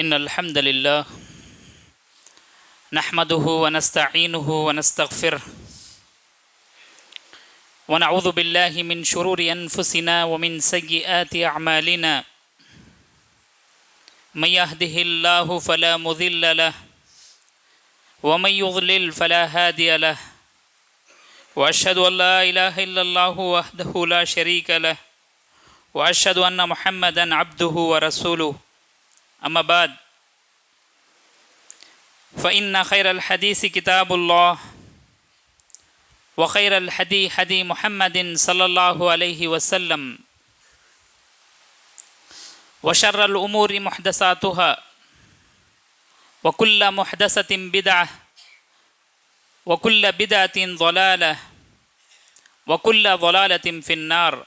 إن الحمد لله نحمده ونستعينه ونستغفره ونعوذ بالله من شرور أنفسنا ومن سيئات أعمالنا. من يهده الله فلا مضل له ومن يضلل فلا هادي له. وأشهد أن لا إله إلا الله وحده لا شريك له وأشهد أن محمدا عبده ورسوله. أما بعد فإن خير الحديث كتاب الله وخير الحدي حدي محمد صلى الله عليه وسلم وشر الأمور محدثاتها وكل محدثة بدعة وكل بدعة ضلالة وكل ضلالة في النار.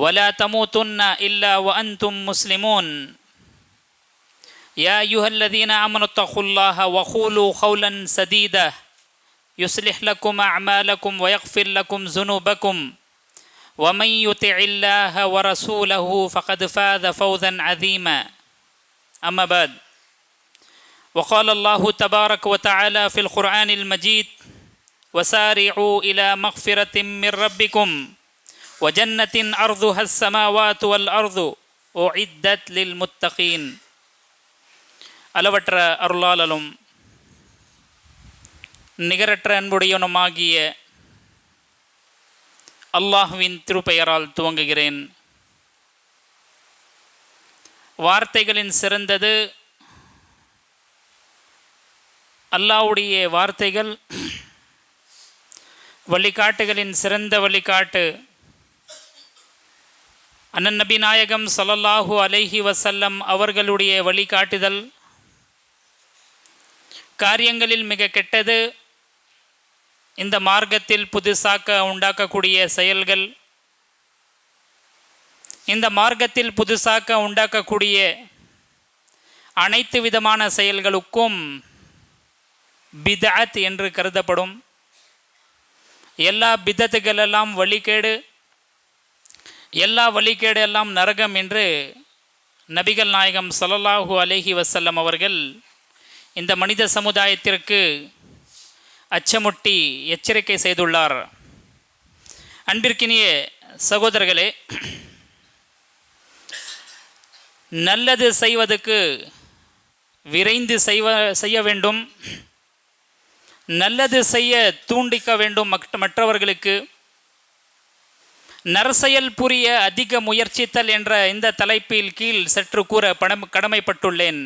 ولا تموتن إلا وأنتم مسلمون. يا أيها الذين آمنوا اتقوا الله وقولوا قولا سديدا. يصلح لكم أعمالكم ويغفر لكم ذنوبكم. ومن يطع الله ورسوله فقد فاز فوزا عظيما. أما بعد وقال الله تبارك وتعالى في القرآن المجيد وسارعوا إلى مغفرة من ربكم. ஒஜன்னத்தின் அர்து ஹஸ்ஸமாவாத் வல் அர்து ஓ இத்தத் லில் முத்தகீன் அளவற்ற அருளாளலும் நிகரற்ற அன்புடையவனுமாகிய அல்லாஹுவின் திருப்பெயரால் துவங்குகிறேன். வார்த்தைகளின் சிறந்தது அல்லாவுடைய வார்த்தைகள் வழிகாட்டுகளின் சிறந்த வழிகாட்டு அண்ணன் நபி நாயகம் சல்லல்லாஹு அலைஹி வசல்லம் அவர்களுடைய வழிகாட்டுதல். காரியங்களில் மிக கெட்டது இந்த மார்க்கத்தில் புதுசாக்க உண்டாக்கக்கூடிய செயல்கள். இந்த மார்க்கத்தில் புதுசாக்க உண்டாக்கக்கூடிய அனைத்து விதமான செயல்களுக்கும் பிதாத் என்று கருதப்படும். எல்லா பிதத்துகளெல்லாம் வழிகேடு எல்லா வழிகேடு எல்லாம் நரகம் என்று நபிகள் நாயகம் சல்லல்லாஹூ அலேஹி வசல்லம் அவர்கள் இந்த மனித சமுதாயத்திற்கு அச்சமுட்டி எச்சரிக்கை செய்துள்ளார். அன்பிற்கினிய சகோதரர்களே நல்லது செய்வதற்கு விரைந்து செய்வ செய்ய வேண்டும். நல்லது செய்ய தூண்டிக்க வேண்டும் மற்றவர்களுக்கு. நரசெயல் புரிய அதிக முயற்சித்தல் என்ற இந்த தலைப்பில் கீழ் சற்று கூற படம் கடமைப்பட்டுள்ளேன்.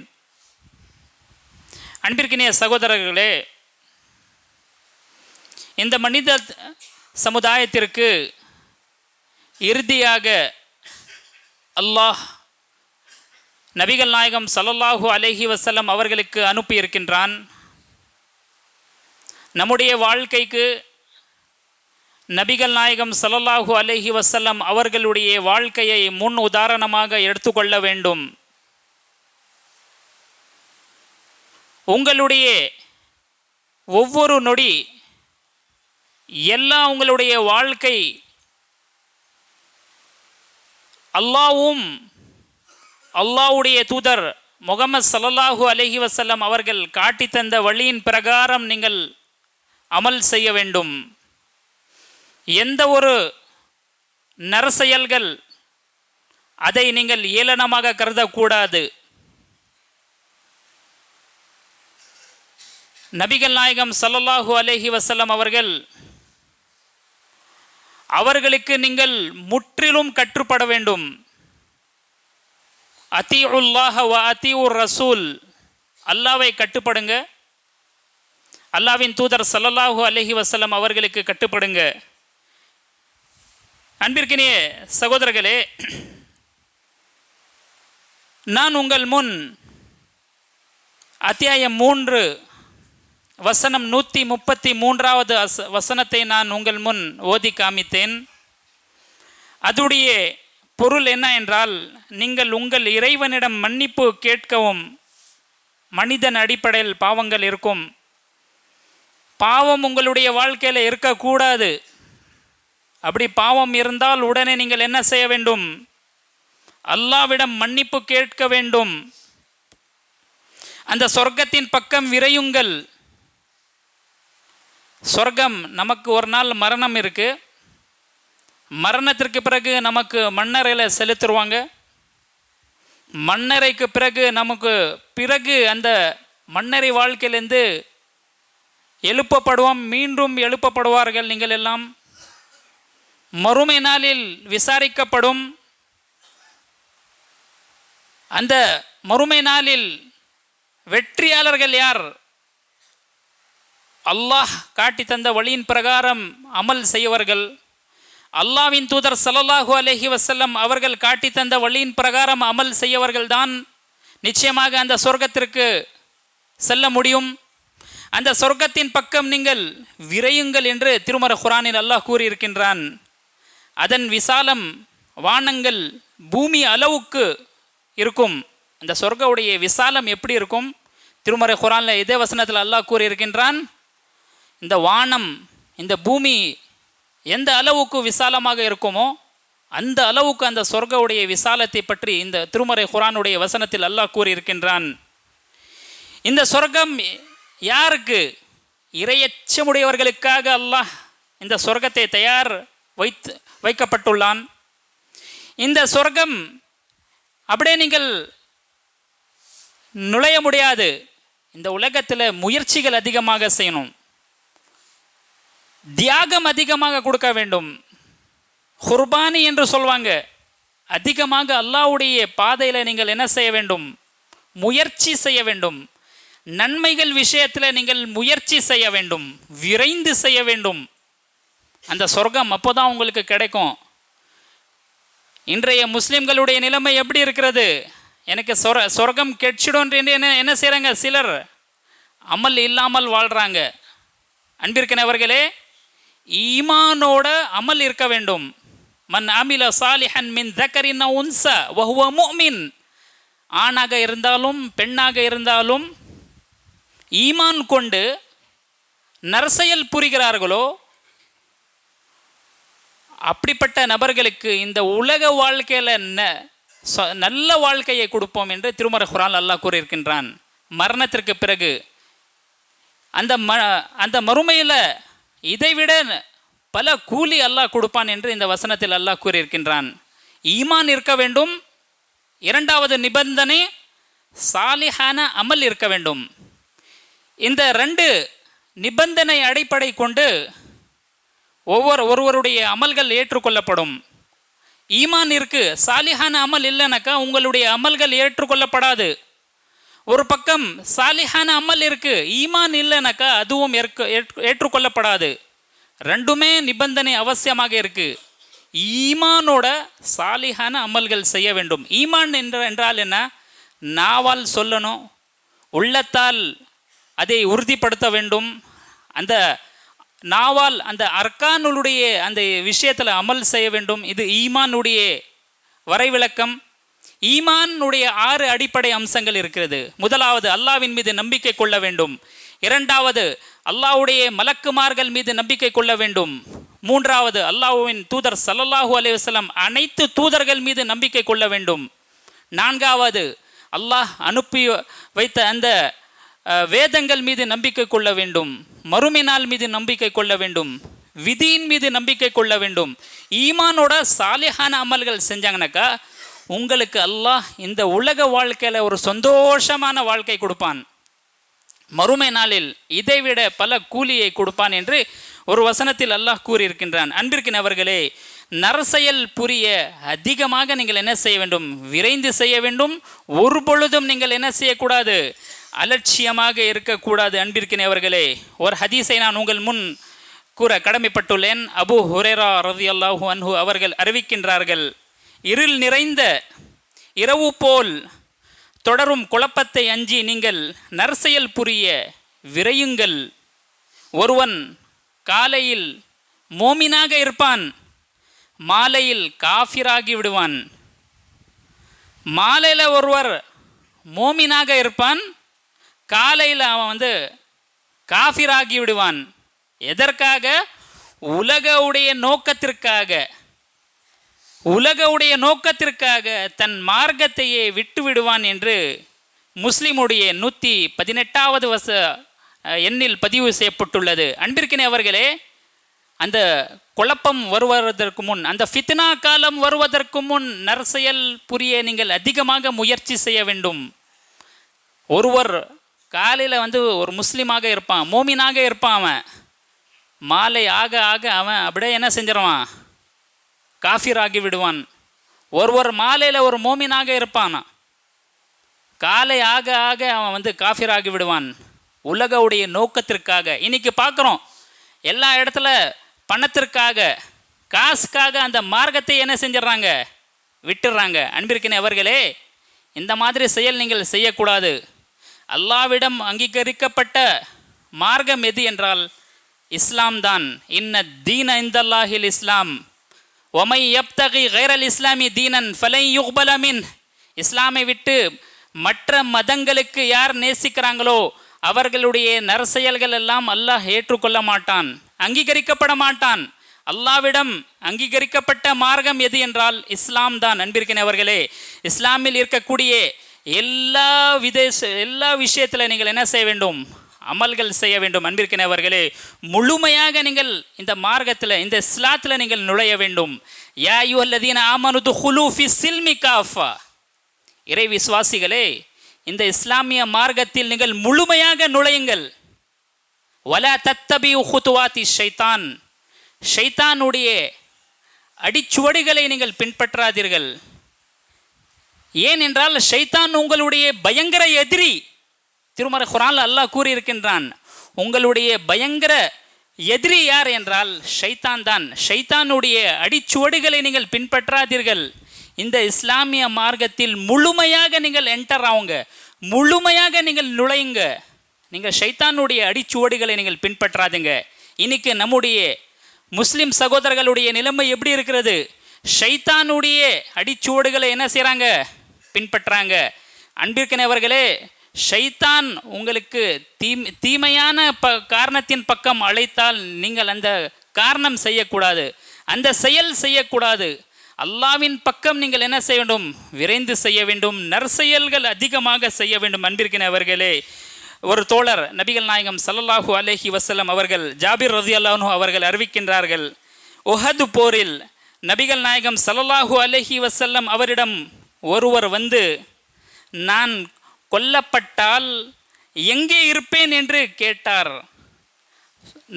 அன்பிற்கினிய சகோதரர்களே இந்த மனித சமுதாயத்திற்கு இறுதியாக அல்லாஹ் நபிகள் நாயகம் சல்லல்லாஹூ அலஹி வசல்லம் அவர்களுக்கு அனுப்பியிருக்கின்றான். நம்முடைய வாழ்க்கைக்கு நபிகள் நாயகம் சல்லல்லாஹு அலஹி வசல்லம் அவர்களுடைய வாழ்க்கையை முன் உதாரணமாக எடுத்துக்கொள்ள வேண்டும். உங்களுடைய ஒவ்வொரு நொடி எல்லா உங்களுடைய வாழ்க்கை அல்லாவும் அல்லாவுடைய தூதர் முகமது சல்லல்லாஹூ அலஹி வசல்லம் அவர்கள் காட்டி தந்த வழியின் பிரகாரம் நீங்கள் அமல் செய்ய வேண்டும். எந்த ஒரு நரசெயல்கள் அதை நீங்கள் ஏளனமாக கருதக்கூடாது. நபிகள் நாயகம் சல்லல்லாஹு அலேஹி வசல்லம் அவர்கள் அவர்களுக்கு நீங்கள் முற்றிலும் கற்றுப்பட வேண்டும். அத்தி உல்லாஹ வ அதி உர் ரசூல் அல்லாவை கட்டுப்படுங்க. அல்லாவின் தூதர் சல்லல்லாஹு அலஹி வசல்லம் அவர்களுக்கு கட்டுப்படுங்க. அன்பிற்கினிய சகோதரர்களே நான் உங்கள் முன் அத்தியாயம் மூன்று வசனம் நூற்றி முப்பத்தி மூன்றாவது வசனத்தை நான் உங்கள் முன் ஓதி காமித்தேன். அதுடைய பொருள் என்ன என்றால் நீங்கள் உங்கள் இறைவனிடம் மன்னிப்பு கேட்கவும் மனிதன் அடிப்படையில் பாவங்கள் இருக்கும். பாவம் உங்களுடைய வாழ்க்கையில் இருக்கக்கூடாது. அப்படி பாவம் இருந்தால் உடனே நீங்கள் என்ன செய்ய வேண்டும்? அல்லாவிடம் மன்னிப்பு கேட்க வேண்டும். அந்த சொர்க்கத்தின் பக்கம் விரையுங்கள். சொர்க்கம் நமக்கு ஒரு நாள் மரணம் இருக்கு. மரணத்திற்கு பிறகு நமக்கு மண்ணறையில் செலுத்துருவாங்க. மண்ணறைக்கு பிறகு நமக்கு பிறகு அந்த மண்ணறை வாழ்க்கையிலேருந்து எழுப்பப்படுவோம். மீண்டும் எழுப்பப்படுவார்கள் நீங்கள் எல்லாம். மறுமை நாளில் விசாரிக்கப்படும். அந்த மறுமை நாளில் வெற்றியாளர்கள் யார்? அல்லாஹ் காட்டி தந்த வழியின் பிரகாரம் அமல் செய்யவர்கள் அல்லாவின் தூதர் ஸல்லல்லாஹு அலஹி வசல்லம் அவர்கள் காட்டி தந்த வழியின் பிரகாரம் அமல் செய்யவர்கள் தான் நிச்சயமாக அந்த சொர்க்கத்திற்கு செல்ல முடியும். அந்த சொர்க்கத்தின் பக்கம் நீங்கள் விரையுங்கள் என்று திருமர குரானில் அல்லாஹ் கூறியிருக்கின்றான். அதன் விசாலம் வானங்கள் பூமி அளவுக்கு இருக்கும். அந்த சொர்க்கவுடைய விசாலம் எப்படி இருக்கும்? திருமறை குரானில் இதே வசனத்தில் அல்லாஹ் கூறியிருக்கின்றான் இந்த வானம் இந்த பூமி எந்த அளவுக்கு விசாலமாக இருக்குமோ அந்த அளவுக்கு அந்த சொர்க்கவுடைய விசாலத்தை பற்றி இந்த திருமறை குரானுடைய வசனத்தில் அல்லாஹ் கூறியிருக்கின்றான். இந்த சொர்க்கம் யாருக்கு? இரையச்சமுடையவர்களுக்காக அல்லாஹ் இந்த சொர்க்கத்தை தயார் வைத்து வைக்கப்பட்டுள்ளான். இந்த சொர்க்கம் அப்படியே நீங்கள் நுழைய முடியாது. இந்த உலகத்தில் முயற்சிகள் அதிகமாக செய்யணும். தியாகம் அதிகமாக கொடுக்க வேண்டும். குர்பானி என்று சொல்வாங்க. அதிகமாக அல்லாஹ்வுடைய பாதையில் நீங்கள் என்ன செய்ய வேண்டும்? முயற்சி செய்ய வேண்டும். நன்மைகள் விஷயத்தில் நீங்கள் முயற்சி செய்ய வேண்டும். விரைந்து செய்ய வேண்டும். அந்த சொர்க்கம் அப்போதான் உங்களுக்கு கிடைக்கும். இன்றைய முஸ்லிம்களுடைய நிலைமை எப்படி இருக்கிறது? எனக்கு சொர சொர்க்கம் கெட்சிடும் என்று என்ன என்ன செய்கிறாங்க சிலர் அமல் இல்லாமல் வாழ்கிறாங்க அன்பிற்கினவர்களே ஈமானோட அமல் இருக்க வேண்டும். மன் அமில சாலிஹன் மின் தக்கரின் உன்ச வஹுவ மின் ஆணாக இருந்தாலும் பெண்ணாக இருந்தாலும் ஈமான் கொண்டு நரசெயல் புரிகிறார்களோ அப்படிப்பட்ட நபர்களுக்கு இந்த உலக வாழ்க்கையில் ந- ச- நல்ல வாழ்க்கையை கொடுப்போம் என்று திருமறை குரான் அல்லாஹ் கூறியிருக்கின்றான். மரணத்திற்கு பிறகு அந்த ம அந்த மறுமையில் இதைவிட பல கூலி அல்லாஹ் கொடுப்பான் என்று இந்த வசனத்தில் அல்லாஹ் கூறியிருக்கின்றான். ஈமான் இருக்க வேண்டும். இரண்டாவது நிபந்தனை சாலிஹான அமல் இருக்க வேண்டும். இந்த ரெண்டு நிபந்தனை அடிப்படை கொண்டு ஒவ்வொரு ஒருவருடைய அமல்கள் ஏற்றுக்கொள்ளப்படும். ஈமான் இருக்கு சாலிஹான அமல் இல்லைனாக்கா உங்களுடைய அமல்கள் ஏற்றுக்கொள்ளப்படாது. ஒரு பக்கம் சாலிஹான அமல் இருக்கு ஈமான் இல்லைனாக்கா அதுவும் ஏற்க ஏற்றுக்கொள்ளப்படாது. ரெண்டுமே நிபந்தனை அவசியமாக இருக்கு. ஈமானோட சாலிஹான அமல்கள் செய்ய வேண்டும். ஈமான் என்ற என்றால் என்ன? நாவால் சொல்லணும் உள்ளத்தால் அதை உறுதிப்படுத்த வேண்டும். அந்த நாவால் அந்த அர்கானுடைய அந்த விஷயத்தில் அமல் செய்ய வேண்டும். இது ஈமானுடைய வரைவிளக்கம் ஈமானுடைய ஆறு அடிப்படை அம்சங்கள் இருக்கிறது. முதலாவது அல்லாவின் மீது நம்பிக்கை கொள்ள வேண்டும். இரண்டாவது அல்லாவுடைய மலக்குமார்கள் மீது நம்பிக்கை கொள்ள வேண்டும். மூன்றாவது அல்லாஹுவின் தூதர் சல்லல்லாஹு அலைவசலம் அனைத்து தூதர்கள் மீது நம்பிக்கை கொள்ள வேண்டும். நான்காவது அல்லாஹ் அனுப்பி வைத்த அந்த வேதங்கள் மீது நம்பிக்கை கொள்ள வேண்டும் மறுமை நாள் மீது நம்பிக்கை கொள்ள வேண்டும் விதியின் மீது நம்பிக்கை கொள்ள வேண்டும். ஈமானோட சாலிஹான அமல்கள் செஞ்சாங்கனாக்கா உங்களுக்கு அல்லாஹ் இந்த உலக வாழ்க்கையில் ஒரு சந்தோஷமான வாழ்க்கை கொடுப்பான். மறுமை நாளில் இதைவிட பல கூலியை கொடுப்பான் என்று ஒரு வசனத்தில் அல்லாஹ் கூறியிருக்கின்றான். அன்பிற்கினவர்களே நரசெயல் புரிய அதிகமாக நீங்கள் என்ன செய்ய வேண்டும்? விரைந்து செய்ய வேண்டும். ஒரு பொழுதும் நீங்கள் என்ன செய்யக்கூடாது? அலட்சியமாக இருக்கக்கூடாது அன்பிற்கினவர்களே ஒரு ஹதீஸை நான் உங்கள் முன் கூற கடமைப்பட்டுள்ளேன். அபு ஹுரேரா ரதியல்லாஹு அன்ஹு அவர்கள் அறிவிக்கின்றார்கள் இருள் நிறைந்த இரவு போல் தொடரும் குழப்பத்தை அஞ்சி நீங்கள் நற்செயல் புரிய விரையுங்கள். ஒருவன் காலையில் மோமினாக இருப்பான் மாலையில் காஃபிராகி விடுவான். மாலையில் ஒருவர் மோமினாக இருப்பான் காலையில் அவன் வந்து காஃபிராகி விடுவான். எதற்காக? உலகவுடைய நோக்கத்திற்காக. உலகவுடைய நோக்கத்திற்காக தன் மார்க்கத்தையே விட்டு விடுவான் என்று முஸ்லிமுடைய நூற்றி பதினெட்டாவது வச எண்ணில் பதிவு செய்யப்பட்டுள்ளது. அன்பிற்கினே அவர்களே அந்த குழப்பம் வருவதற்கு முன் அந்த ஃபித்னா காலம் வருவதற்கு முன் நற்செயல் புரிய நீங்கள் அதிகமாக முயற்சி செய்ய வேண்டும். ஒருவர் காலையில் வந்து ஒரு முஸ்லீமாக இருப்பான் மோமினாக இருப்பான் அவன். மாலை ஆக ஆக அவன் அப்படியே என்ன செஞ்சிருவான்? காஃபிராகி ஆகி விடுவான். ஒரு மாலையில் ஒரு மோமினாக இருப்பான். காலை ஆக ஆக அவன் வந்து காஃபிராகி விடுவான். உலகவுடைய நோக்கத்திற்காக. இன்னைக்கு பார்க்குறோம் எல்லா இடத்துல பணத்திற்காக காசுக்காக அந்த மார்க்கத்தை என்ன செஞ்சிடறாங்க? விட்டுடுறாங்க அன்பிற்கினே அவர்களே இந்த மாதிரி செயல் நீங்கள் செய்யக்கூடாது. அல்லாவிடம் அங்கீகரிக்கப்பட்ட மார்க்கம் எது என்றால் இஸ்லாம் தான். இன்ன தீன இந்தல்லாஹில் இஸ்லாம். ஒமை யப்தகி கைரல் இஸ்லாமி தீனன் ஃபலை யுக்பலமின் இஸ்லாமை விட்டு மற்ற மதங்களுக்கு யார் நேசிக்கிறாங்களோ அவர்களுடைய நற்செயல்கள் எல்லாம் அல்லாஹ் ஏற்றுக்கொள்ள மாட்டான் அங்கீகரிக்கப்பட மாட்டான். அல்லாவிடம் அங்கீகரிக்கப்பட்ட மார்க்கம் எது என்றால் இஸ்லாம் தான். அன்பிற்கினவர்களே இஸ்லாமில் இருக்கக்கூடிய எல்லா விதேச எல்லா விஷயத்தில் நீங்கள் என்ன செய்ய வேண்டும்? அமல்கள் செய்ய வேண்டும். அன்பிற்கினவர்களே முழுமையாக நீங்கள் இந்த மார்க்கத்தில் இந்த இஸ்லாத்தில் நீங்கள் நுழைய வேண்டும். யா யுவல்லதீன ஆமனுது ஹுலூஃபி சில்மி காஃபா. இறை விசுவாசிகளே இந்த இஸ்லாமிய மார்க்கத்தில் நீங்கள் முழுமையாக நுழையுங்கள். வல தத்தபி ஹுத்துவாத்தி ஷைத்தான் ஷைத்தானுடைய அடிச்சுவடுகளை நீங்கள் பின்பற்றாதீர்கள். ஏனென்றால் ஷைத்தான் உங்களுடைய பயங்கர எதிரி. திருமறை குரான் அல்லாஹ் கூறியிருக்கின்றான் உங்களுடைய பயங்கர எதிரி யார் என்றால் ஷைத்தான் தான். ஷைத்தானுடைய அடிச்சுவடுகளை நீங்கள் பின்பற்றாதீர்கள். இந்த இஸ்லாமிய மார்க்கத்தில் முழுமையாக நீங்கள் என்டர் ஆகுங்க முழுமையாக நீங்கள் நுழையுங்க. நீங்கள் ஷைத்தானுடைய அடிச்சுவடுகளை நீங்கள் பின்பற்றாதுங்க. இன்னைக்கு நம்முடைய முஸ்லிம் சகோதரர்களுடைய நிலைமை எப்படி இருக்கிறது? ஷைத்தானுடைய அடிச்சுவடுகளை என்ன செய்கிறாங்க பின்பற்றாங்க. அன்பிற்கினவர்களே ஷைத்தான் உங்களுக்கு தீ தீமையான ப காரணத்தின் பக்கம் அழைத்தால் நீங்கள் அந்த காரணம் செய்யக்கூடாது. அந்த செயல் செய்யக்கூடாது. அல்லாவின் பக்கம் நீங்கள் என்ன செய்ய வேண்டும்? விரைந்து செய்ய வேண்டும். நற்செயல்கள் அதிகமாக செய்ய வேண்டும். அன்பிற்கினவர்களே ஒரு தோழர் நபிகள் நாயகம் சல்லல்லாஹு அலேஹி வசலம் அவர்கள் ஜாபிர் ரதியல்லாஹு அவர்கள் அறிவிக்கின்றார்கள் உஹது போரில் நபிகள் நாயகம் சல்லல்லாஹு அலேஹி வசல்லம் அவரிடம் ஒருவர் வந்து நான் கொல்லப்பட்டால் எங்கே இருப்பேன்? என்று கேட்டார்.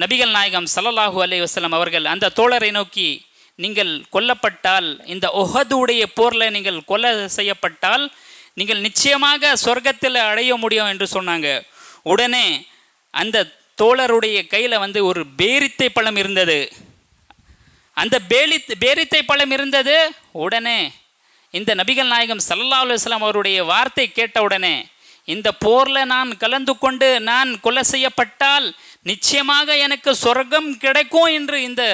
நபிகள் நாயகம் ஸல்லல்லாஹு அலி வஸல்லம் அவர்கள் அந்த தோழரை நோக்கி நீங்கள் கொல்லப்பட்டால் இந்த ஒஹதுடைய போரில் நீங்கள் கொலை செய்யப்பட்டால் நீங்கள் நிச்சயமாக சொர்க்கத்தில் அடைய முடியும் என்று சொன்னாங்க. உடனே அந்த தோழருடைய கையில் வந்து ஒரு பேரித்தை பழம் இருந்தது. அந்த பேலி பேரித்தை பழம் இருந்தது. உடனே இந்த நபிகள் நாயகம் சல்லா அலுவலாம் அவருடைய வார்த்தை கேட்டவுடனே இந்த போரில் நான் கலந்து கொண்டு நான் கொலை செய்யப்பட்டால் நிச்சயமாக எனக்கு சொர்க்கம் கிடைக்கும் என்று இந்த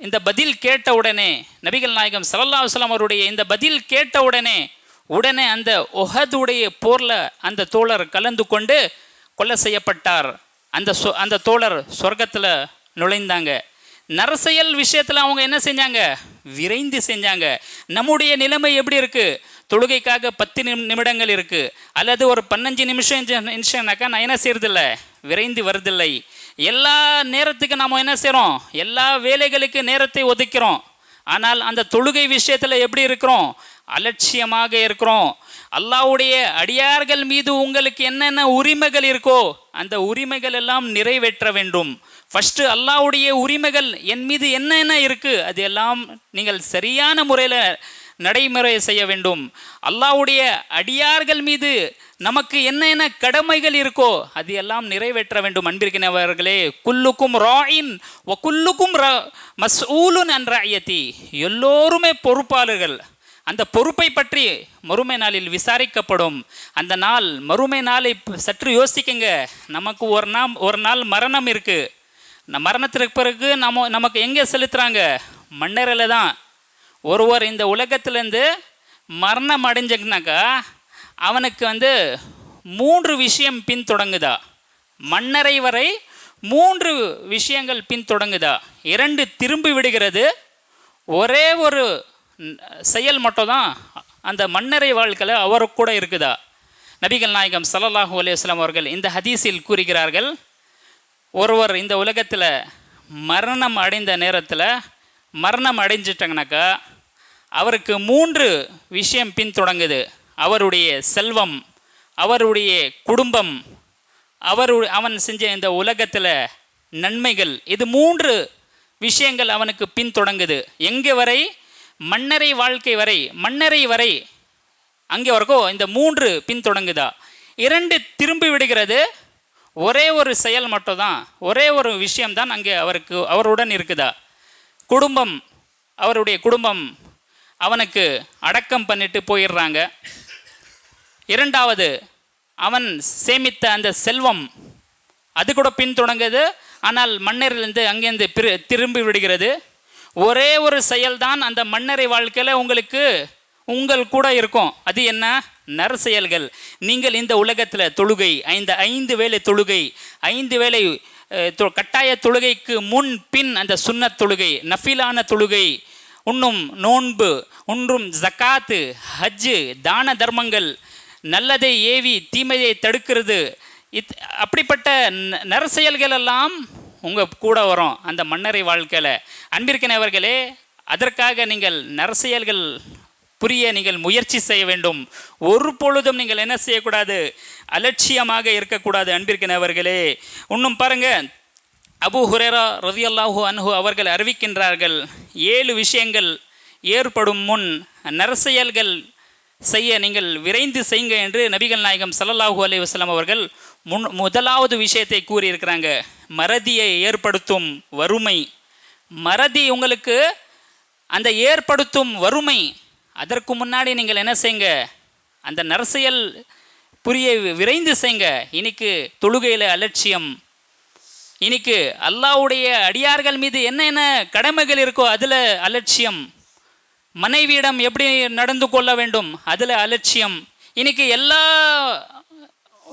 இந்த பதில் கேட்டவுடனே நபிகள் நாயகம் சல்லா அலுவலாம் அவருடைய இந்த பதில் கேட்டவுடனே உடனே உடனே அந்த ஒஹதுடைய போரில் அந்த தோழர் கலந்து கொண்டு கொலை செய்யப்பட்டார். அந்த சொ அந்த தோழர் சொர்க்கத்தில் நுழைந்தாங்க. நரசெயல் விஷயத்தில் அவங்க என்ன செஞ்சாங்க? விரைந்து செஞ்சாங்க. நம்முடைய நிலைமை எப்படி இருக்குது தொழுகைக்காக பத்து நிமிடங்கள் இருக்குது அல்லது ஒரு பன்னஞ்சு நிமிஷம் நிமிஷம்னாக்கா நான் என்ன செய்யறதில்ல விரைந்து வருதில்லை. எல்லா நேரத்துக்கு நாம் என்ன செய்கிறோம் எல்லா வேலைகளுக்கு நேரத்தை ஒதுக்கிறோம். ஆனால் அந்த தொழுகை விஷயத்தில் எப்படி இருக்கிறோம்? அலட்சியமாக இருக்கிறோம். அல்லாவுடைய அடியார்கள் மீது உங்களுக்கு என்னென்ன உரிமைகள் இருக்கோ அந்த உரிமைகள் எல்லாம் நிறைவேற்ற வேண்டும். ஃபஸ்ட்டு அல்லாவுடைய உரிமைகள் என் மீது என்னென்ன இருக்குது அது எல்லாம் நீங்கள் சரியான முறையில் நடைமுறை செய்ய வேண்டும். அல்லாஹ்வுடைய அடியார்கள் மீது நமக்கு என்னென்ன கடமைகள் இருக்கோ அது எல்லாம் நிறைவேற்ற வேண்டும். அன்பிருக்கிறவர்களே குல்லுக்கும் ராயின் குல்லுக்கும் ர மசூலுன் என்ற ஐயத்தி எல்லோருமே பொறுப்பாளர்கள். அந்த பொறுப்பை பற்றி மறுமை நாளில் விசாரிக்கப்படும். அந்த நாள் மறுமை நாளை சற்று யோசிக்கங்க. நமக்கு ஒரு நாள் ஒரு நாள் மரணம் இருக்குது மரணத்திற்கு பிறகு நம்ம நமக்கு எங்கே செலுத்துகிறாங்க மண்ணறையில் தான். ஒருவர் இந்த உலகத்திலேருந்து மரணம் அடைஞ்சதுனாக்கா அவனுக்கு வந்து மூன்று விஷயம் பின்தொடங்குதா மண்ணறை வரை மூன்று விஷயங்கள் பின்தொடங்குதா இரண்டு திரும்பி விடுகிறது. ஒரே ஒரு செயல் மட்டும் தான் அந்த மண்ணறை வாழ்க்கையில் அவருக்கு கூட இருக்குதா? நபிகள் நாயகம் சல்லாஹூ அலையம் அவர்கள் இந்த ஹதீஸில் கூறுகிறார்கள் ஒருவர் இந்த உலகத்தில் மரணம் அடைந்த நேரத்தில் மரணம் அடைஞ்சிட்டாங்கனாக்கா அவருக்கு மூன்று விஷயம் பின்தொடங்குது. அவருடைய செல்வம் அவருடைய குடும்பம் அவரு அவன் செஞ்ச இந்த உலகத்தில் நன்மைகள் இது மூன்று விஷயங்கள் அவனுக்கு பின்தொடங்குது. எங்கே வரை? மன்னரை வாழ்க்கை வரை மன்னரை வரை அங்கே வரைக்கும் இந்த மூன்று பின்தொடங்குதா? இரண்டு திரும்பி விடுகிறது ஒரே ஒரு செயல் மட்டும்தான் ஒரே ஒரு விஷயம்தான் அங்கே அவருக்கு அவருடன் இருக்குதா? குடும்பம் அவருடைய குடும்பம் அவனுக்கு அடக்கம் பண்ணிட்டு போயிடுறாங்க. இரண்டாவது அவன் சேமித்த அந்த செல்வம் அது கூட பின்தொடங்குது ஆனால் மன்னரிலிருந்து அங்கேருந்து பிரி திரும்பி விடுகிறது. ஒரே ஒரு செயல்தான் அந்த மன்னரை வாழ்க்கையில் உங்களுக்கு உங்கள் கூட இருக்கும். அது என்ன? நற்செயல்கள். நீங்கள் இந்த உலகத்தில் தொழுகை ஐந்து ஐந்து வேலை தொழுகை ஐந்து வேலை கட்டாய தொழுகைக்கு முன் பின் அந்த சுன்னத் தொழுகை நஃபிலான தொழுகை உண்ணும் நோன்பு உன்றும் ஜக்காத்து ஹஜ்ஜு தான தர்மங்கள் நல்லதை ஏவி தீமையை தடுக்கிறது. இத் அப்படிப்பட்ட ந- நற்செயல்கள் எல்லாம் உங்கள் கூட வரும் அந்த மன்னரை வாழ்க்கையில். அன்பிற்கினவர்களே அதற்காக நீங்கள் நரசெயல்கள் புரிய நீங்கள் முயற்சி செய்ய வேண்டும். ஒரு பொழுதும் நீங்கள் என்ன செய்யக்கூடாது? அலட்சியமாக இருக்கக்கூடாது அன்பிற்கினவர்களே இன்னும் பாருங்க. அபு ஹுரேரா ரதியல்லாஹு அன்ஹு அவர்கள் அறிவிக்கின்றார்கள் ஏழு விஷயங்கள் ஏற்படும் முன் நரசெயல்கள் செய்ய நீங்கள் விரைந்து செய்யுங்க என்று நபிகள் நாயகம் ஸல்லல்லாஹு அலி வஸ்லாம் அவர்கள் முன் முதலாவது விஷயத்தை கூறியிருக்கிறாங்க. மறதியை ஏற்படுத்தும் வறுமை. மறதி உங்களுக்கு அந்த ஏற்படுத்தும் வறுமை அதற்கு முன்னாடி நீங்கள் என்ன செய்யுங்க? அந்த நரசியல் புரிய விரைந்து செய்ங்க இன்னைக்கு தொழுகையில் அலட்சியம். இன்னைக்கு அல்லாஹ்வுடைய அடியார்கள் மீது என்னென்ன கடமைகள் இருக்கோ அதில் அலட்சியம். மனைவியிடம் எப்படி நடந்து கொள்ள வேண்டும்? அதில் அலட்சியம். இன்னைக்கு எல்லா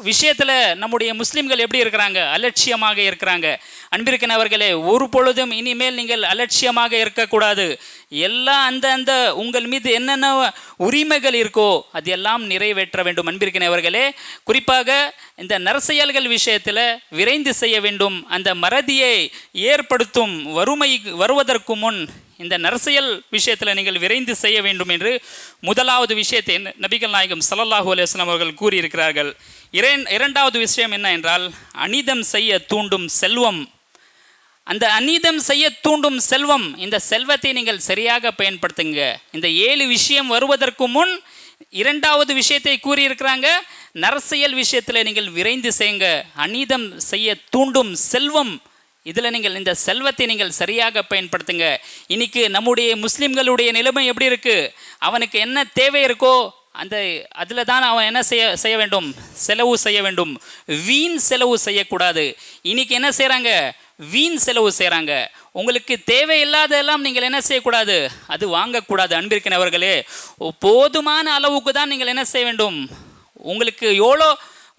விஷயத்தில் நம்முடைய முஸ்லீம்கள் எப்படி இருக்கிறாங்க? அலட்சியமாக இருக்கிறாங்க. அன்பிற்கினவர்களே ஒரு பொழுதும் இனிமேல் நீங்கள் அலட்சியமாக இருக்கக்கூடாது. எல்லா அந்த அந்த உங்கள் மீது என்னென்ன உரிமைகள் இருக்கோ அது எல்லாம் நிறைவேற்ற வேண்டும். அன்பிற்கினவர்களே குறிப்பாக இந்த நரசெயல்கள் விஷயத்தில் விரைந்து செய்ய வேண்டும். அந்த மறதியை ஏற்படுத்தும் வறுமை வருவதற்கு முன் இந்த நரசியல் விஷயத்தில் நீங்கள் விரைந்து செய்ய வேண்டும் என்று முதலாவது விஷயத்தை நபிகள் நாயகம் சல்லல்லாஹூ அலுவலாம் அவர்கள் கூறியிருக்கிறார்கள். இரண்டாவது விஷயம் என்ன என்றால் அனிதம் செய்ய தூண்டும் செல்வம். அந்த அநீதம் செய்ய தூண்டும் செல்வம் இந்த செல்வத்தை நீங்கள் சரியாக பயன்படுத்துங்க. இந்த ஏழு விஷயம் வருவதற்கு முன் இரண்டாவது விஷயத்தை கூறியிருக்கிறாங்க. நரசியல் விஷயத்தில் நீங்கள் விரைந்து செய்யுங்க. அநீதம் செய்ய தூண்டும் செல்வம். இதில் நீங்கள் இந்த செல்வத்தை நீங்கள் சரியாக பயன்படுத்துங்க. இன்னைக்கு நம்முடைய முஸ்லிம்களுடைய நிலைமை எப்படி இருக்குது அவனுக்கு என்ன தேவை இருக்கோ அந்த அதில் தான் அவன் என்ன செய்ய செய்ய வேண்டும்? செலவு செய்ய வேண்டும். வீண் செலவு செய்யக்கூடாது. இன்னைக்கு என்ன செய்கிறாங்க வீண் செலவு செய்கிறாங்க உங்களுக்கு தேவையில்லாதெல்லாம் நீங்கள் என்ன செய்யக்கூடாது? அது வாங்கக்கூடாது. அன்பிருக்கிறவர்களே போதுமான அளவுக்கு தான் நீங்கள் என்ன செய்ய வேண்டும்? உங்களுக்கு எவ்வளோ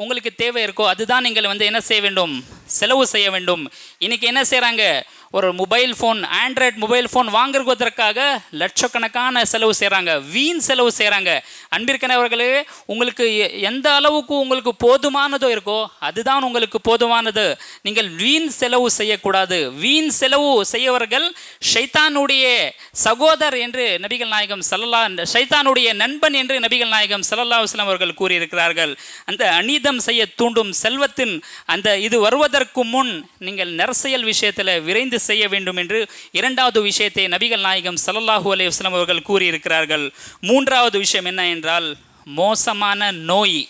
உங்களுக்கு தேவை இருக்கோ அதுதான் நீங்கள் வந்து என்ன செய்ய வேண்டும்? செலவு செய்ய வேண்டும். இன்னைக்கு என்ன செய்கிறாங்க ஒரு mobile phone android mobile phone வாங்குவதற்காக லட்சக்கணக்கான செலவு செய்கிறாங்க வீண் செலவு செய்கிறாங்க அன்பிற்கனவர்களே உங்களுக்கு எ- எந்த அளவுக்கு உங்களுக்கு போதுமானதோ இருக்கோ அதுதான் உங்களுக்கு போதுமானது. நீங்கள் வீண் செலவு செய்யக்கூடாது. வீண் செலவு செய்யவர்கள் ஷைத்தானுடைய சகோதர் என்று நபிகள் நாயகம் சல்லல்லா ஷைத்தானுடைய நண்பன் என்று நபிகள் நாயகம் சல்லல்லா வஸ்லாம் அவர்கள் கூறியிருக்கிறார்கள். அந்த அநீதம் செய்ய தூண்டும் செல்வத்தின் அந்த இது வருவதற்கு முன் நீங்கள் நரசியல் விஷயத்தில் விரைந்து செய்ய வேண்டும் என்று இரண்டாவது விஷயத்தை நபிகள் நாயகம் ஸல்லல்லாஹு அலி வஸ்லம் அவர்கள் கூறியிருக்கிறார்கள். மூன்றாவது விஷயம் என்ன என்றால் மோசமான நோய்.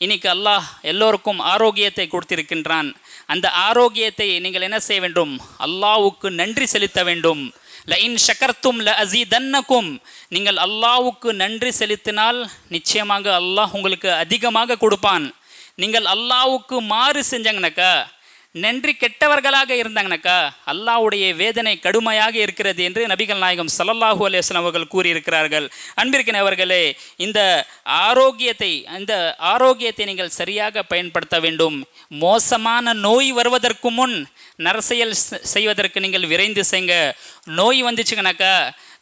இன்னைக்கு அல்லாஹ் எல்லோருக்கும் ஆரோக்கியத்தை கொடுத்திருக்கின்றான். அந்த ஆரோக்கியத்தை நீங்கள் என்ன செய்ய வேண்டும்? அல்லாவுக்கு நன்றி செலுத்த வேண்டும். ல இன் ஷக்கர்த்தும் ல அசீதன்னக்கும் நீங்கள் அல்லாவுக்கு நன்றி செலுத்தினால் நிச்சயமாக அல்லாஹ் உங்களுக்கு அதிகமாக கொடுப்பான். நீங்கள் அல்லாவுக்கு மாறு செஞ்சாங்கனாக்கா நன்றி கெட்டவர்களாக இருந்தாங்கனாக்கா அல்லாவுடைய வேதனை கடுமையாக இருக்கிறது என்று நபிகள் நாயகம் சல்லல்லாஹு அலைஹி அவர்கள் கூறியிருக்கிறார்கள். அன்பிற்கின அவர்களே இந்த ஆரோக்கியத்தை இந்த ஆரோக்கியத்தை நீங்கள் சரியாக பயன்படுத்த வேண்டும். மோசமான நோய் வருவதற்கு முன் நரசெயல் செய்வதற்கு நீங்கள் விரைந்து செய்ங்க நோய் வந்துச்சுங்கனாக்கா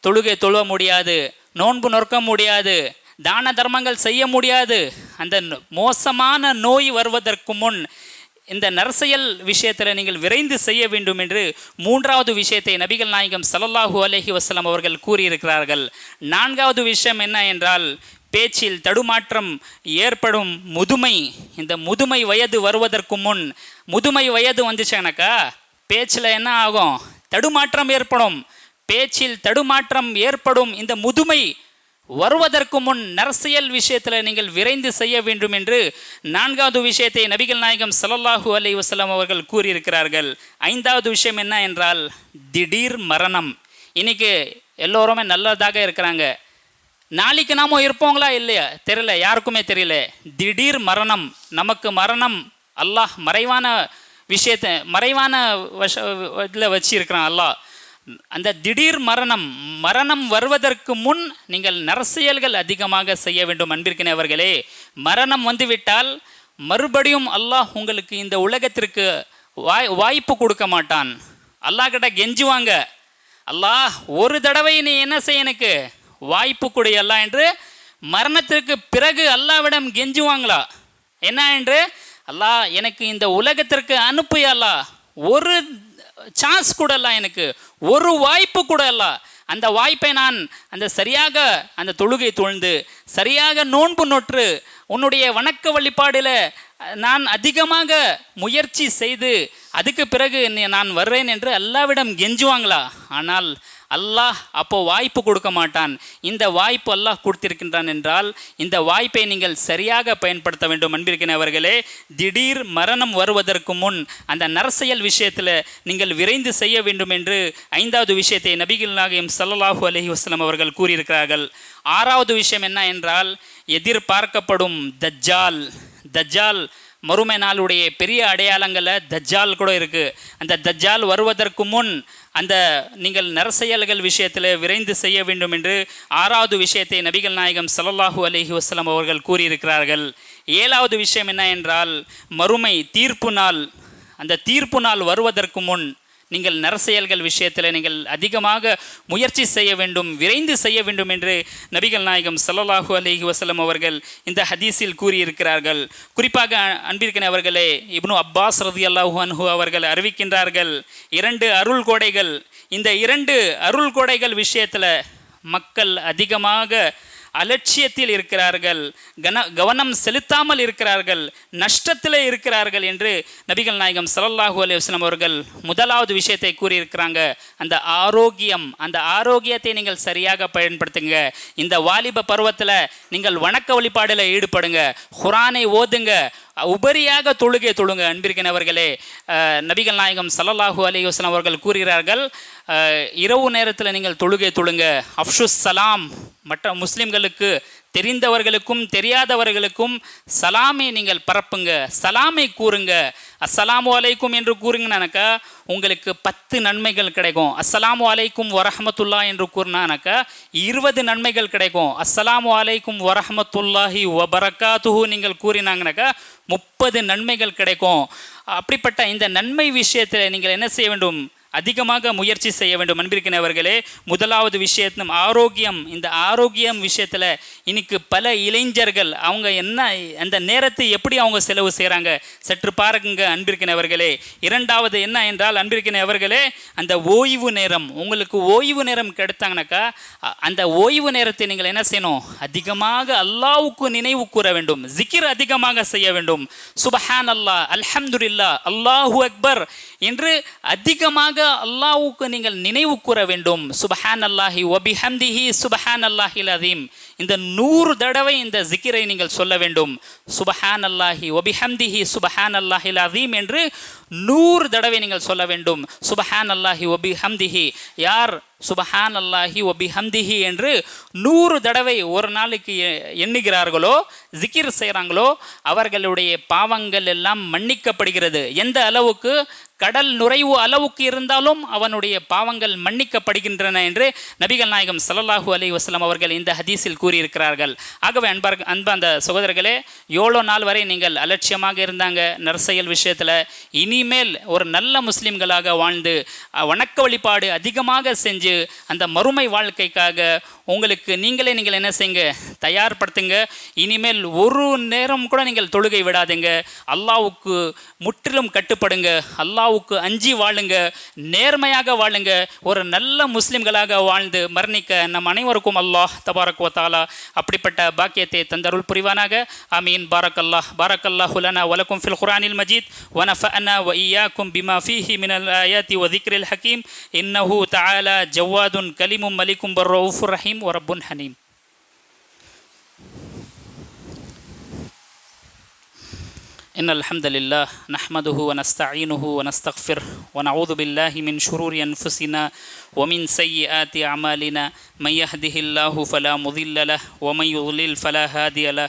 தொழுகை தொழுவ முடியாது நோன்பு நொறுக்க முடியாது தான தர்மங்கள் செய்ய முடியாது. அந்த மோசமான நோய் வருவதற்கு முன் இந்த நரசையல் விஷயத்தில் நீங்கள் விரைந்து செய்ய வேண்டும் என்று மூன்றாவது விஷயத்தை நபிகள் நாயகம் ஸல்லல்லாஹு அலஹி வசலம் அவர்கள் கூறியிருக்கிறார்கள். நான்காவது விஷயம் என்ன என்றால் பேச்சில் தடுமாற்றம் ஏற்படும் முதுமை. இந்த முதுமை வயது வருவதற்கு முன் முதுமை வயது வந்துச்சுனாக்கா பேச்சில் என்ன ஆகும்? தடுமாற்றம் ஏற்படும். பேச்சில் தடுமாற்றம் ஏற்படும். இந்த முதுமை வருவதற்கு முன் நரசியல் விஷயத்தில் நீங்கள் விரைந்து செய்ய வேண்டும் என்று நான்காவது விஷயத்தை நபிகள் நாயகம் சல்லல்லாஹு அலி வசலம் அவர்கள் கூறியிருக்கிறார்கள். ஐந்தாவது விஷயம் என்ன என்றால் திடீர் மரணம். இன்னைக்கு எல்லோருமே நல்லதாக இருக்கிறாங்க. நாளைக்கு நாம இருப்போங்களா இல்லையா? தெரியல யாருக்குமே தெரியல. திடீர் மரணம். நமக்கு மரணம் அல்லாஹ் மறைவான விஷயத்தை மறைவான வச இதில் வச்சிருக்கிறான் அல்லாஹ். அந்த திடீர் மரணம் மரணம் வருவதற்கு முன் நீங்கள் நரசியல்கள் அதிகமாக செய்ய வேண்டும் அன்பிற்கினவர்களே மரணம் வந்துவிட்டால் மறுபடியும் அல்லாஹ் உங்களுக்கு இந்த உலகத்திற்கு வாய் வாய்ப்பு கொடுக்க மாட்டான். அல்லாஹ் கிட்ட கெஞ்சுவாங்க அல்லாஹ் ஒரு தடவை நீ என்ன செய்ய எனக்கு? வாய்ப்பு கொடு அல்லா என்று மரணத்திற்கு பிறகு அல்லாவிடம் கெஞ்சுவாங்களா என்ன என்று? அல்லாஹ் எனக்கு இந்த உலகத்திற்கு அனுப்பு அல்லாஹ். ஒரு சான்ஸ் கூட அல்ல எனக்கு. ஒரு வாய்ப்பு கூட அல்ல அந்த வாய்ப்பை நான் அந்த சரியாக அந்த தொழுகை தொழுந்து சரியாக நோன்பு நொற்று உன்னுடைய வணக்க வழிபாடில் நான் அதிகமாக முயற்சி செய்து அதுக்கு பிறகு என்னை நான் வர்றேன் என்று எல்லாவிடம் கெஞ்சுவாங்களா? ஆனால் அல்லாஹ் அப்போ வாய்ப்பு கொடுக்க மாட்டான். இந்த வாய்ப்பு அல்லாஹ் கொடுத்திருக்கின்றான் என்றால் இந்த வாய்ப்பை நீங்கள் சரியாக பயன்படுத்த வேண்டும். அன்பிருக்கிறவர்களே திடீர் மரணம் வருவதற்கு முன் அந்த நரசெயல் விஷயத்தில் நீங்கள் விரைந்து செய்ய வேண்டும் என்று ஐந்தாவது விஷயத்தை நபிகள் நாயகம் சல்லாஹூ அலஹி வஸ்லம் அவர்கள் கூறியிருக்கிறார்கள். ஆறாவது விஷயம் என்ன என்றால் எதிர்பார்க்கப்படும் தஜ்ஜால் தஜ்ஜால் மறுமை நாளுடைய பெரிய அடையாளங்களில் தஜ்ஜால் கூட இருக்குது அந்த தஜ்ஜால் வருவதற்கு முன் அந்த நீங்கள் நரசெயல்கள் விஷயத்தில் விரைந்து செய்ய வேண்டும் என்று ஆறாவது விஷயத்தை நபிகள் நாயகம் ஸல்லல்லாஹு அலைஹி வஸல்லம் அவர்கள் கூறியிருக்கிறார்கள். ஏழாவது விஷயம் என்ன என்றால் மறுமை தீர்ப்பு நாள் அந்த தீர்ப்பு நாள் வருவதற்கு முன் நீங்கள் நரசெயல்கள் விஷயத்தில் நீங்கள் அதிகமாக முயற்சி செய்ய வேண்டும் விரைந்து செய்ய வேண்டும் என்று நபிகள் நாயகம் சல்லாஹூ அலைஹி வசலம் அவர்கள் இந்த ஹதீஸில் கூறியிருக்கிறார்கள். குறிப்பாக அன்பிற்கனே அவர்களே இப்னு அப்பாஸ் ரதியல்லாஹு அன்ஹூ அவர்கள் அறிவிக்கின்றார்கள் இரண்டு அருள் கோடைகள். இந்த இரண்டு அருள் கோடைகள் விஷயத்தில் மக்கள் அதிகமாக அலட்சியத்தில் இருக்கிறார்கள் கன கவனம் செலுத்தாமல் இருக்கிறார்கள் நஷ்டத்தில் இருக்கிறார்கள் என்று நபிகள் நாயகம் ஸல்லல்லாஹு அலைஹி அவர்கள் முதலாவது விஷயத்தை கூறியிருக்கிறாங்க. அந்த ஆரோக்கியம் அந்த ஆரோக்கியத்தை நீங்கள் சரியாக பயன்படுத்துங்க. இந்த வாலிப பருவத்தில் நீங்கள் வணக்க வழிபாடில் ஈடுபடுங்க. குரானை ஓதுங்க. உபரியாக தொழுகை தொழுங்க அன்பிற்கினவர்களே. நபிகள் நாயகம் ஸல்லல்லாஹு அலி வஸல்லம் அவர்கள் கூறுகிறார்கள் இரவு நேரத்தில் நீங்கள் தொழுகை தொழுங்க. அஃப்ஷுஸ் சலாம் மற்ற முஸ்லிம்களுக்கு தெரிந்தவர்களுக்கும் தெரியாதவர்களுக்கும் சலாமை நீங்கள் பரப்புங்க. சலாமை கூறுங்க. அஸ்ஸலாமு அலைக்கும் என்று கூறுங்கனாக்கா உங்களுக்கு பத்து நன்மைகள் கிடைக்கும். அஸ்ஸலாமு அலைக்கும் வரஹமத்துல்லா என்று கூறினானாக்கா இருபது நன்மைகள் கிடைக்கும். அஸ்ஸலாமு அலைக்கும் வரஹமத்துல்லாஹி வபரக்காத்துஹு நீங்கள் கூறினாங்கனாக்கா முப்பது நன்மைகள் கிடைக்கும். அப்படிப்பட்ட இந்த நன்மை விஷயத்தில் நீங்கள் என்ன செய்ய வேண்டும்? அதிகமாக முயற்சி செய்ய வேண்டும். அன்பிருக்கிறவர்களே முதலாவது விஷயத்தும் ஆரோக்கியம். இந்த ஆரோக்கியம் விஷயத்தில் இன்னைக்கு பல இளைஞர்கள் அவங்க என்ன அந்த நேரத்தை எப்படி அவங்க செலவு செய்கிறாங்க சற்று பாருங்க அன்பிருக்கிறவர்களே இரண்டாவது என்ன என்றால் அன்பிருக்கிறவர்களே அந்த ஓய்வு நேரம். உங்களுக்கு ஓய்வு நேரம் கிடைத்தாங்கனாக்கா அந்த ஓய்வு நேரத்தை நீங்கள் என்ன செய்யணும்? அதிகமாக அல்லாவுக்கு நினைவு கூற வேண்டும். ஜிக்கிர் அதிகமாக செய்ய வேண்டும். சுபஹான் அல்லாஹ் அல்ஹம்துல்லா அல்லாஹூ அக்பர் என்று அதிகமாக அல்லாவுக்கு நீங்கள் நினைவு கூற வேண்டும். சுபஹான் அல்லாஹி வபிஹம்திஹி சுபஹான் அல்லாஹில் அதீம் இந்த நூறு தடவை இந்த ஜிக்கிரை நீங்கள் சொல்ல வேண்டும். சுபஹான் அல்லாஹி ஒபிஹம்திஹி சுபஹான் அல்லாஹில் அதீம் என்று நூறு தடவை நீங்கள் சொல்ல வேண்டும். சுபஹான் அல்லாஹி ஒபி ஹம்திஹி யார்? சுபஹான் அல்லாஹி ஒபி ஹம்திஹி என்று நூறு தடவை ஒரு நாளைக்கு எண்ணுகிறார்களோ ஜிக்கிர் செய்கிறாங்களோ அவர்களுடைய பாவங்கள் எல்லாம் மன்னிக்கப்படுகிறது. எந்த அளவுக்கு? கடல் நுரைவு அளவுக்கு இருந்தாலும் அவனுடைய பாவங்கள் மன்னிக்கப்படுகின்றன என்று நபிகள் நாயகம் ஸல்லல்லாஹு அலி வஸ்லாம் அவர்கள் இந்த ஹதீஸில் கூறியிருக்கிறார்கள். ஆகவே அன்பார் அன்பு அந்த சகோதரர்களே எவ்வளோ நாள் வரை நீங்கள் அலட்சியமாக இருந்தாங்க நற்செயல் விஷயத்தில். இனி இனிமேல் ஒரு நல்ல முஸ்லிம்களாக வாழ்ந்து அஹ், வணக்க வழிபாடு அதிகமாக செஞ்சு அந்த மறுமை வாழ்க்கைக்காக உங்களுக்கு நீங்களே நீங்கள் என்ன செய்யுங்க தயார்படுத்துங்க இனிமேல் ஒரு நேரம் கூட நீங்கள் தொழுகை விடாதீங்க அல்லாவுக்கு முற்றிலும் கட்டுப்படுங்க அல்லாவுக்கு அஞ்சி வாழுங்க நேர்மையாக வாழுங்க ஒரு நல்ல முஸ்லிம்களாக வாழ்ந்து மரணிக்க நம் அனைவருக்கும் அல்லாஹ் தபாரக் வ தஆலா அப்படிப்பட்ட பாக்கியத்தை தந்தருள் புரிவானாக ஆமீன் பாரக் அல்லாஹ் பாரக் அல்லாஹ் லனா வலக்கும் ஃபில் குர்ஆனில் மஜீத் ونفعنا وإياكم بما فيه من الآيات وذكر الحكيم. إنه تعالى جواد كلم ملك بالرؤوف الرحيم ورب حنيم. إن الحمد لله نحمده ونستعينه ونستغفره ونعوذ بالله من شرور أنفسنا ومن سيئات أعمالنا. من يهده الله فلا مضل له ومن يضلل فلا هادي له.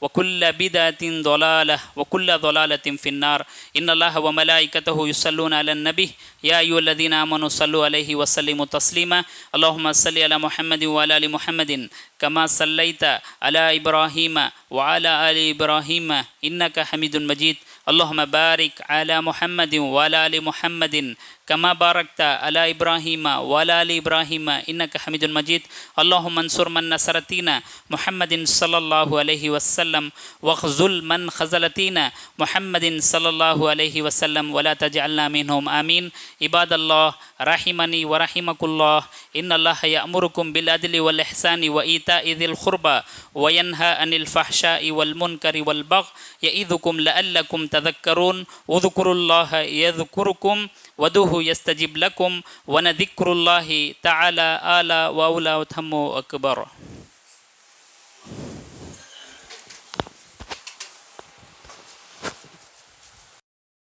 وكل بدعة ضلالة وكل ضلالة في النار. إن الله وملائكته يصلون على النبي. يا أيها الذين آمنوا صلوا عليه وسلموا تسليما. اللهم صل على محمد وعلى آل محمد كما صليت على إبراهيم وعلى آل إبراهيم. إنك حميد مجيد. اللهم بارك على محمد وعلى آل محمد كما باركت على إبراهيم وعلى آل إبراهيم إنك حميد مجيد. اللهم انصر من نصرتنا محمد صلى الله عليه وسلم واخذل من خذلتنا محمد صلى الله عليه وسلم ولا تجعلنا منهم. آمين. عباد الله رحمني ورحمك الله. إن الله يأمركم بالعدل والإحسان وإيتاء ذي القربى وينهى عن الفحشاء والمنكر والبغي يعظكم لعلكم تذكرون. اذكروا الله يذكركم ودوه يستجب لكم ونذكر الله تعالى آلا وأولى وتم أكبر